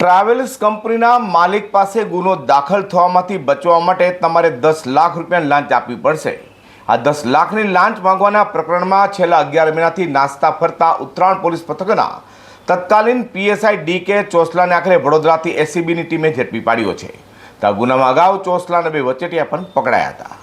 Travels કંપનીના માલિક પાસે ગુનો દાખલ થવામાંથી બચવા માટે તમારે દસ લાખ રૂપિયાની લાંચ આપવી પડશે. આ દસ લાખની લાંચ માંગવાના પ્રકરણમાં છેલ્લા અગિયાર મહિનાથી નાસ્તા ફરતા ઉત્તરાયણ પોલીસ પથકના તત્કાલીન પીએસઆઈ ડી કે ચોસલાને આખરે વડોદરાથી એસીબીની ટીમે ઝડપી પાડ્યો છે. તો ગુનામાં અગાઉ ચોસલાના બે વચેટિયા પણ પકડાયા હતા.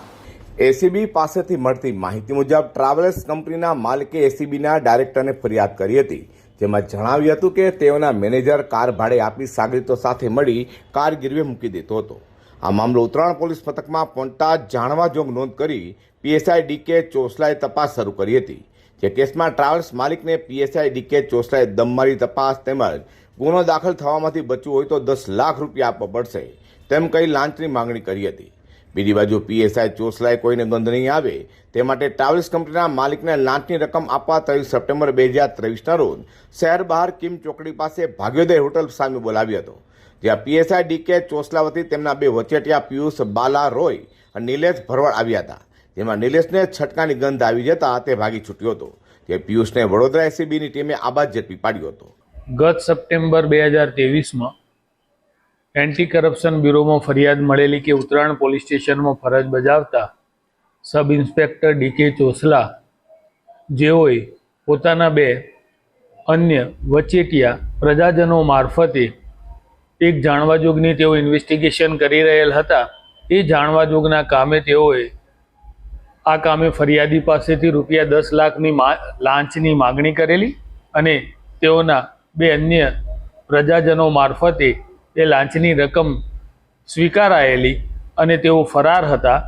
એસીબી પાસેથી મળતી માહિતી મુજબ ટ્રાવેલ્સ કંપનીના માલિકે એસીબીના ડાયરેક્ટરને ફરિયાદ કરી હતી. જેમાં જણાવ્યું હતું કે તેઓના મેનેજર કાર ભાડે આપી સાગરીતો સાથે મળી કાર ગીરવે મૂકી દેતો હતો. આ મામલો ઉત્તરાયણ પોલીસ મથકમાં પહોંચતા જાણવા જોગ નોંધ કરી પીએસઆઈ ડીકે ચોસલાએ તપાસ શરૂ કરી હતી. જે કેસમાં ટ્રાવેલ્સ માલિકને પીએસઆઈ ડીકે ચોસલાએ દમમારી તપાસ તેમજ ગુનો દાખલ થવામાંથી બચવું હોય તો દસ લાખ રૂપિયા આપવા પડશે. તેમ કહી લાંચની માંગણી કરી હતી. બીજી બાજુ પીએસઆઈ ચોસલાએ કોઈને ગંધ નહીં આવે. તે માટે ટ્રાવેલ્સ કંપનીના માલિકને લાંચની રકમ આપવા ત્રેવીસ સપ્ટેમ્બર બે હજાર ત્રેવીસના રોજ શહેર બહાર કિમ ચોકડી પાસે ભાગ્યોદય હોટલ સામે બોલાવ્યો હતો, જ્યાં પીએસઆઈ ડીકે ચોસલા વતી તેમના બે વચેટિયા પિયુષ બાલા રોય અને નિલેશ ભરવાડ આવ્યા હતા. જેમાં નિલેશને છટકાની ગંધ આવી જતા તે ભાગી છૂટ્યો હતો, જે પિયુષને વડોદરા એસીબીની ટીમે આબાદ ઝડપી પાડ્યો હતો. ગત સપ્ટેમ્બર બે હજાર તેવીસમાં એન્ટી કરપ્શન બ્યુરોમાં ફરિયાદ મળેલી કે ઉત્તરાયણ પોલીસ સ્ટેશનમાં ફરજ બજાવતા સબ ઇન્સ્પેક્ટર ડીકે ચોસલા જેઓએ પોતાના બે અન્ય વચેટિયા પ્રજાજનો મારફતે એક જાણવાજોગની તેઓ ઇન્વેસ્ટિગેશન કરી રહેલ હતા. એ જાણવાજોગના કામે તેઓએ આ કામે ફરિયાદી પાસેથી રૂપિયા દસ લાખની મા, લાંચની માગણી કરેલી અને તેઓના બે અન્ય પ્રજાજનો મારફતે એ લાંચની રકમ સ્વીકારાયેલી અને તેઓ ફરાર હતા,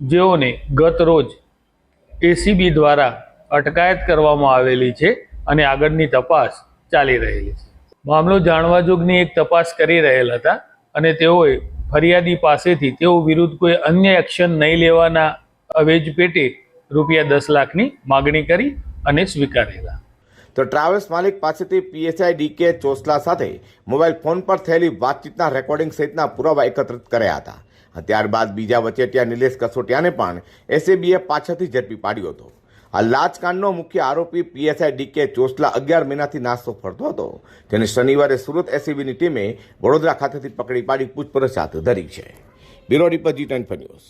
જેઓને ગત રોજ એસીબી દ્વારા અટકાયત કરવામાં આવેલી છે અને આગળની તપાસ ચાલી રહેલી છે. મામલો જાણવાજોગની એક તપાસ કરી રહેલ હતા અને તેઓએ ફરિયાદી પાસેથી તેઓ વિરુદ્ધ કોઈ અન્ય એક્શન નહીં લેવાના અવેજ પેટે રૂપિયા દસ લાખની માગણી કરી અને સ્વીકારેલા. તો ટ્રાવેલ્સ માલિક પાસેથી પીએસઆઈ ડીકે ચોસલા સાથે મોબાઈલ ફોન પર થયેલી વાતચીતના રેકોર્ડિંગ સહિતના પુરાવા એકત્રિત કર્યા હતા. ત્યારબાદ બીજા વચેટિયા નિલેશ કસોટિયાને પણ એસીબીએ પાછળથી ઝડપી પાડ્યો હતો. આ લાચકાંડનો મુખ્ય આરોપી પીએસઆઈ ડીકે ચોસલા અગિયાર મહિનાથી નાસ્તો ફરતો હતો. જેને શનિવારે સુરત એસીબીની ટીમે વડોદરા ખાતેથી પકડી પાડી પૂછપરછ હાથ ધરી છે. Bureau report G ten news.